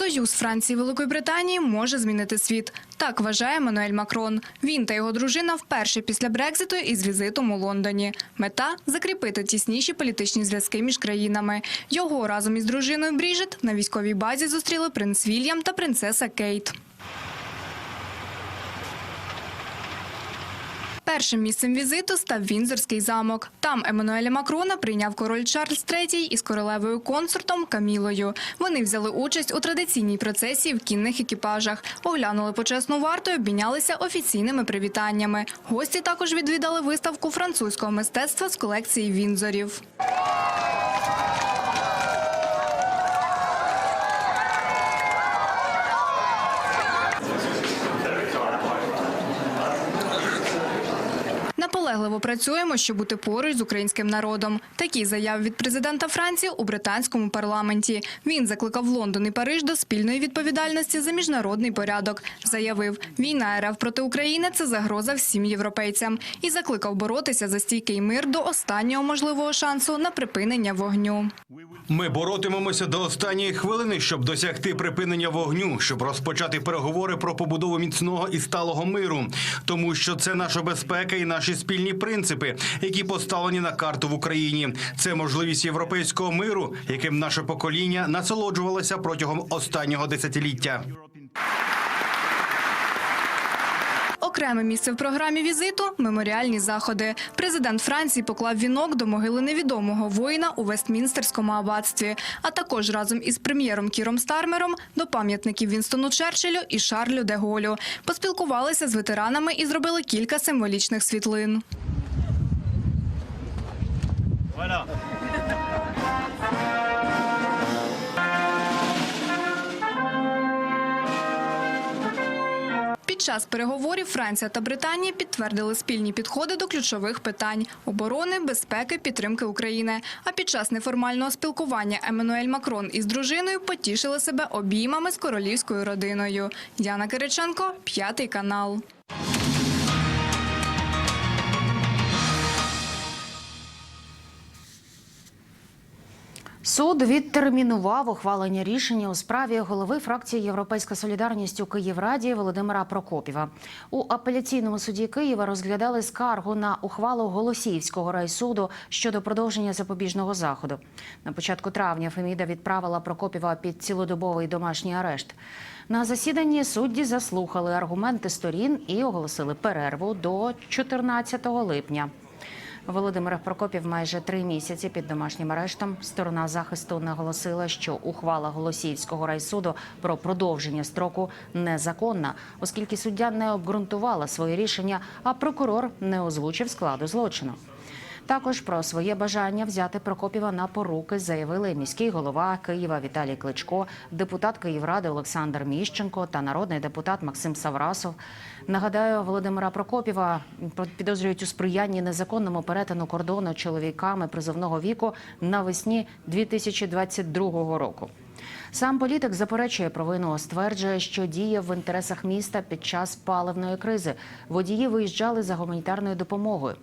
Союз Франції і Великої Британії може змінити світ. Так вважає Мануель Макрон. Він та його дружина вперше після Брекзиту із візитом у Лондоні. Мета закріпити тісніші політичні зв'язки між країнами. Його разом із дружиною Бріжит на військовій базі зустріли принц Вільям та принцеса Кейт. Першим місцем візиту став Вінзорський замок. Там Еммануеля Макрона прийняв король Чарльз III із королевою консортом Камілою. Вони взяли участь у традиційній процесії в кінних екіпажах, оглянули почесну варту і обмінялися офіційними привітаннями. Гості також відвідали виставку французького мистецтва з колекції Вінзорів. Наполегливо працюємо, щоб бути поруч з українським народом. Такі заяви від президента Франції у британському парламенті. Він закликав Лондон і Париж до спільної відповідальності за міжнародний порядок. Заявив, війна РФ проти України це загроза всім європейцям і закликав боротися за стійкий мир до останнього можливого шансу на припинення вогню. Ми боротимемося до останньої хвилини, щоб досягти припинення вогню, щоб розпочати переговори про побудову міцного і сталого миру, тому що це наша безпека і наші спільні принципи, які поставлені на карту в Україні. Це можливість європейського миру, яким наше покоління насолоджувалося протягом останнього десятиліття. Окреме місце в програмі візиту меморіальні заходи. Президент Франції поклав вінок до могили невідомого воїна у Вестмінстерському аббатстві, а також разом із прем'єром Кіром Стармером до пам'ятників Вінстону Черчиллю і Шарлю де Голю. Поспілкувалися з ветеранами і зробили кілька символічних світлин. Час переговорів Франція та Британія підтвердили спільні підходи до ключових питань оборони, безпеки, підтримки України. А під час неформального спілкування Еммануель Макрон із дружиною потішили себе обіймами з королівською родиною. Яна Кириченко, п'ятий канал. Суд відтермінував ухвалення рішення у справі голови фракції Європейська Солідарність у Київраді Володимира Прокопіва. У апеляційному суді Києва розглядали скаргу на ухвалу Голосіївського райсуду щодо продовження запобіжного заходу. На початку травня Феміда відправила Прокопіва під цілодобовий домашній арешт. На засіданні судді заслухали аргументи сторін і оголосили перерву до 14 липня. Володимир Прокопів майже три місяці під домашнім арештом. Сторона захисту наголосила, що ухвала Голосіївського райсуду про продовження строку незаконна, оскільки суддя не обґрунтувала своє рішення, а прокурор не озвучив складу злочину. Також про своє бажання взяти Прокопіва на поруки заявили міський голова Києва Віталій Кличко, депутат Київради Олександр Міщенко та народний депутат Максим Саврасов. Нагадаю, Володимира Прокопіва підозрюють у сприянні незаконному перетину кордону чоловіками призовного віку навесні 2022 року. Сам політик заперечує провину, стверджує, що діє в інтересах міста під час паливної кризи. Водії виїжджали за гуманітарною допомогою.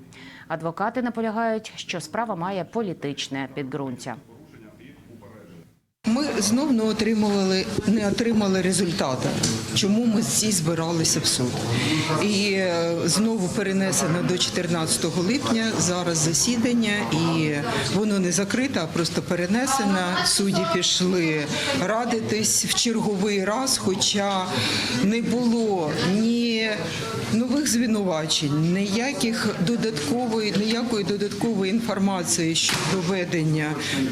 Адвокати наполягають, що справа має політичне підґрунтя. Ми знов не отримували, не отримали результату. Чому ми всі збиралися в суд? І е, знову перенесено до 14 липня зараз засідання, і воно не закрите, а просто перенесено. Судді пішли радитись в черговий раз, хоча не було ні нових звинувачень, ніяких додаткової, ніякої додаткової інформації щодо ведення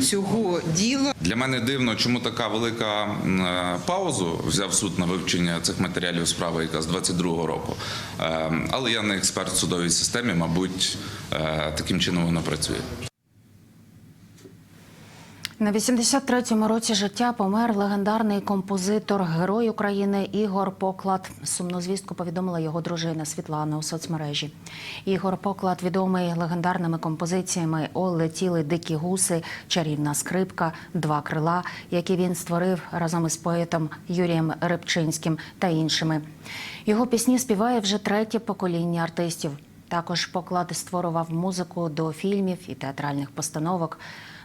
цього діла. Для мене дивно, чому така велика е, взяв суд на вивчення цих матеріалів справи, яка з 22-го року. Е, Але я не експерт в судовій системі, мабуть, е, таким чином воно працює. На 83-му році життя помер легендарний композитор, герой України Ігор Поклад. Сумну звістку повідомила його дружина Світлана у соцмережі. Ігор Поклад відомий легендарними композиціями «О, летіли дикі гуси, чарівна скрипка, два крила, які він створив разом із поетом Юрієм Рибчинським та іншими. Його пісні співає вже третє покоління артистів. Також поклад створював музику до фільмів і театральних постановок.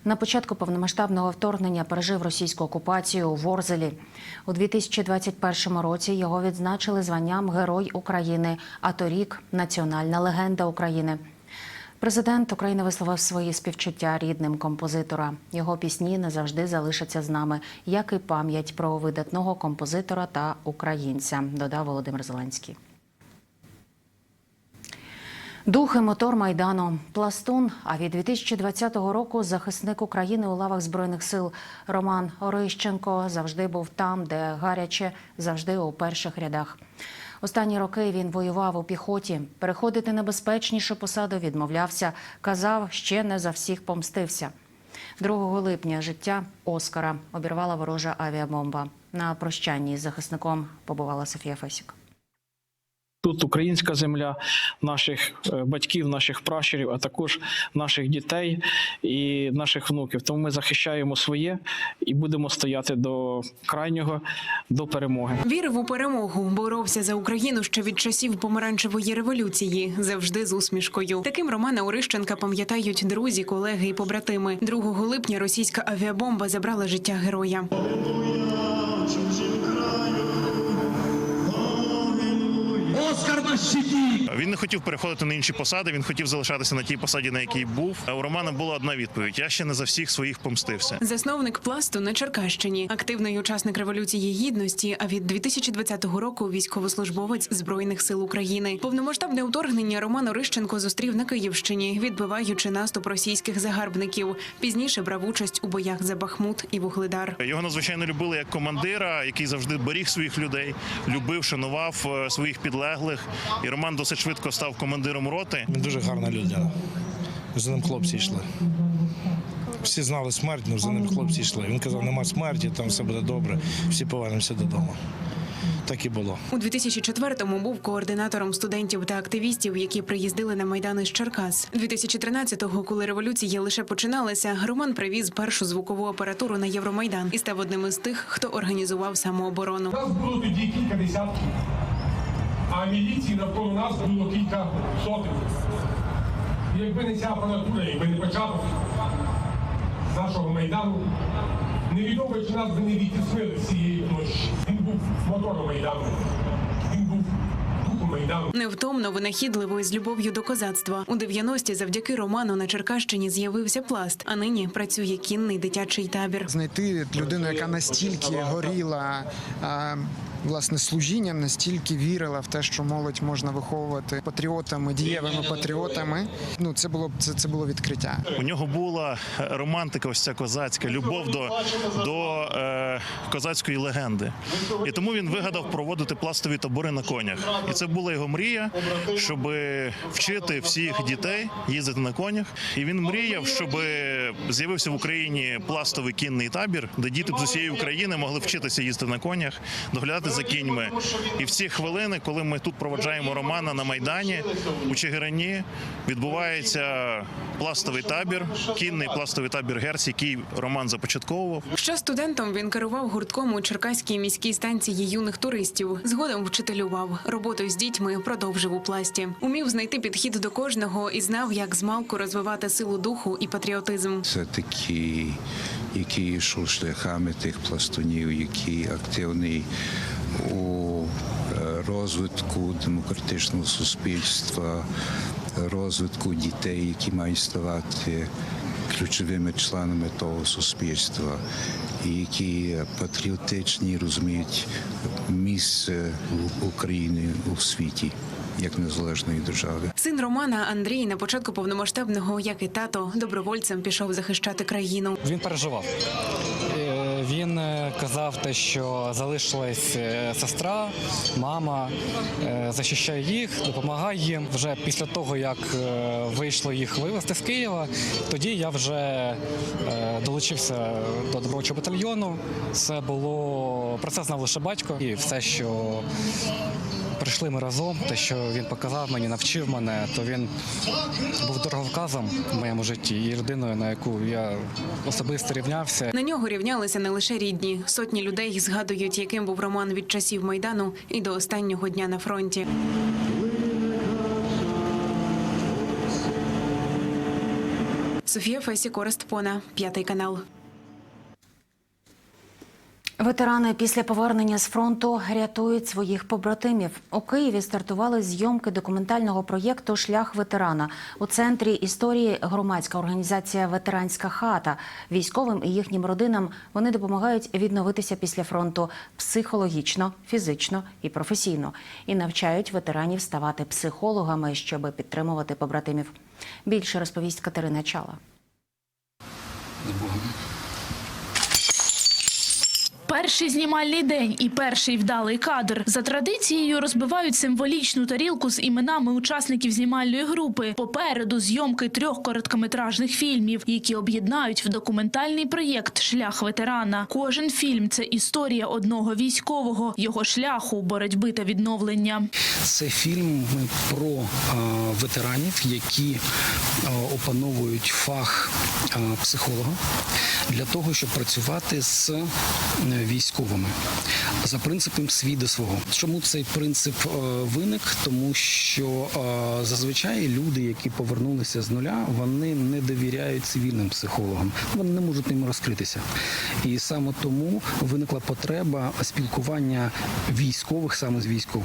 На початку повномасштабного вторгнення пережив російську окупацію у Ворзелі. У 2021 році його відзначили званням Герой України, а торік Національна легенда України. Президент України висловив свої співчуття рідним композитора. Його пісні не завжди залишаться з нами, як і пам'ять про видатного композитора та українця, додав Володимир Зеленський. Дух і мотор майдану пластун. А від 2020 року захисник України у лавах збройних сил Роман Орищенко завжди був там, де гаряче, завжди у перших рядах. Останні роки він воював у піхоті. Переходити на безпечнішу посаду відмовлявся. Казав, ще не за всіх помстився. 2 липня життя Оскара обірвала ворожа авіабомба. На прощанні з захисником побувала Софія Фесік. Тут українська земля наших е, батьків, наших пращурів, а також наших дітей і наших внуків. Тому ми захищаємо своє і будемо стояти до крайнього, до перемоги. Вірив у перемогу, боровся за Україну ще від часів помаранчевої революції, завжди з усмішкою. Таким Романа Орищенка пам'ятають друзі, колеги і побратими. 2 липня російська авіабомба забрала життя героя. Mas Він не хотів переходити на інші посади. Він хотів залишатися на тій посаді, на якій був. А у Романа була одна відповідь: я ще не за всіх своїх помстився. Засновник пласту на Черкащині, активний учасник революції гідності. А від 2020 року військовослужбовець збройних сил України. Повномасштабне вторгнення Роман Орищенко зустрів на Київщині, відбиваючи наступ російських загарбників. Пізніше брав участь у боях за Бахмут і Вугледар. Його надзвичайно любили як командира, який завжди беріг своїх людей, любив, шанував е, своїх підлеглих. І Роман досить швидко став командиром роти. Він дуже гарна людина. За ним хлопці йшли. Всі знали смерть, але за ним хлопці йшли. Він казав, нема смерті, там все буде добре, всі повернемося додому. Так і було. У 2004-му був координатором студентів та активістів, які приїздили на майдан із Черкас. 2013-го, коли революція лише починалася, Роман привіз першу звукову апаратуру на Євромайдан і став одним із тих, хто організував самооборону. Нас було тоді кілька десятків, а міліції навколо нас було кілька сотень. І якби не ця апаратура, якби не початок нашого майдану, невідомо, чи нас би не відтіснили з цієї площі. Він був мотором майдану. Він був духом майдану. Невтомно, винахідливо і з любов'ю до козацтва. У 90-ті завдяки Роману на Черкащині з'явився пласт, а нині працює кінний дитячий табір. знайти людину, яка настільки горіла а, власне служінням, настільки вірила в те, що молодь можна виховувати патріотами, дієвими патріотами. Ну це було це, це було відкриття. У нього була романтика, ось ця козацька, любов до, до е, козацької легенди. І тому він вигадав проводити пластові табори на конях. І це була його мрія, щоб вчити всіх дітей їздити на конях. І він мріяв, щоб з'явився в Україні пластовий кінний табір, де діти з усієї України могли вчитися їздити на конях, доглядати за кіньми. І в ці хвилини, коли ми тут проведжаємо Романа на майдані у Чигирині, відбувається пластовий табір, кінний пластовий табір Герць, який Роман започатковував. Ще студентом він керував гуртком у Черкаській міській станції юних туристів. Згодом вчителював. Роботу з дітьми продовжив у пласті. Умів знайти підхід до кожного і знав, як змалку розвивати силу духу і патріотизм. Це такі, які йшов шляхами тих пластунів, які активні у е, розвитку демократичного суспільства, розвитку дітей, які мають ставати ключовими членами того суспільства, і які патріотичні розуміють місце України у світі як незалежної держави. Син Романа Андрій на початку повномасштабного, як і тато, добровольцем пішов захищати країну. Він переживав. Він е, казав те, що залишилась е, сестра, мама, е, захищає їх, допомагає їм. Вже після того, як вийшло їх вивезти з Києва, тоді я вже долучився до добровольчого батальйону. Це було про це знав лише батько, і все, що прийшли ми разом. Те, що він показав мені, навчив мене, то він був дороговказом в моєму житті і людиною, на яку я особисто рівнявся. На нього рівнялися не лише рідні. Сотні людей згадують, яким був роман від часів майдану і до останнього дня на фронті. Софія Фесі Корест Пона, п'ятий канал. Ветерани після повернення з фронту рятують своїх побратимів. У Києві стартували зйомки документального проєкту Шлях ветерана у центрі історії громадська організація Ветеранська хата. Військовим і їхнім родинам вони допомагають відновитися після фронту психологічно, фізично і професійно і навчають ветеранів ставати психологами, щоб підтримувати побратимів. Більше розповість Катерина Чала. Перший знімальний день і перший вдалий кадр за традицією розбивають символічну тарілку з іменами учасників знімальної групи. Попереду зйомки трьох короткометражних фільмів, які об'єднають в документальний проєкт Шлях ветерана. Кожен фільм це історія одного військового, його шляху боротьби та відновлення. Це фільм про ветеранів, які опановують фах психолога для того, щоб працювати з е, військовими за принципом свій свого. Чому цей принцип е, виник? Тому що е, зазвичай люди, які повернулися з нуля, вони не довіряють цивільним психологам. Вони не можуть ним розкритися. І саме тому виникла потреба спілкування військових саме з військовими.